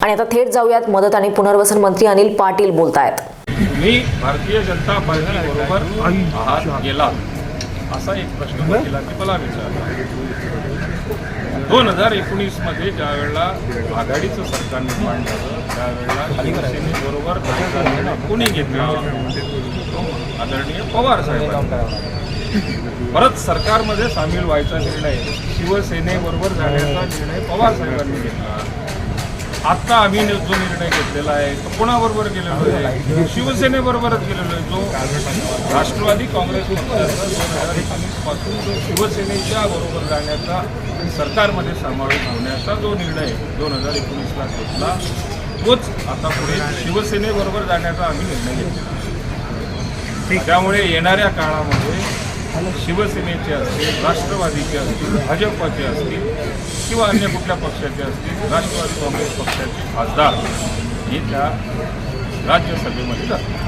आणि आता थेट जाऊयात मदत आणि पुनर्वसन मंत्री अनिल पाटील बोलतायत. तुम्ही भारतीय जनता पार्टी बरोबर आहात गेला असा एक प्रश्न वकिलांनी मला विचारला दोन हजार एकोणीसमध्ये ज्या वेळेला आघाडीचं सरकार निर्माण झालं त्यावेळेला निर्णय कोणी घेतला? आदरणीय पवार साहेबांनी परत सरकारमध्ये सामील व्हायचा निर्णय शिवसेनेबरोबर जाण्याचा निर्णय पवार साहेबांनी घेतला. आता आम्ही जो निर्णय घेतलेला आहे तो कोणाबरोबर गेलेलो आहे? शिवसेनेबरोबरच गेलेलो आहे. जो राष्ट्रवादी काँग्रेस पक्षाचा दोन हजार एकोणीसपासून जो शिवसेनेच्या बरोबर जाण्याचा सरकारमध्ये समावेश होण्याचा जो निर्णय दोन हजार एकोणीसला घेतला तोच आता पुढे शिवसेनेबरोबर जाण्याचा आम्ही निर्णय घेतला त्यामुळे येणाऱ्या काळामध्ये शिवसेनेचे असतील राष्ट्रवादीचे असतील भाजपचे असतील किंवा अन्य कुठल्या पक्षाचे असतील राष्ट्रवादी काँग्रेस पक्षाचे खासदार हे त्या राज्यसभेमध्ये जातात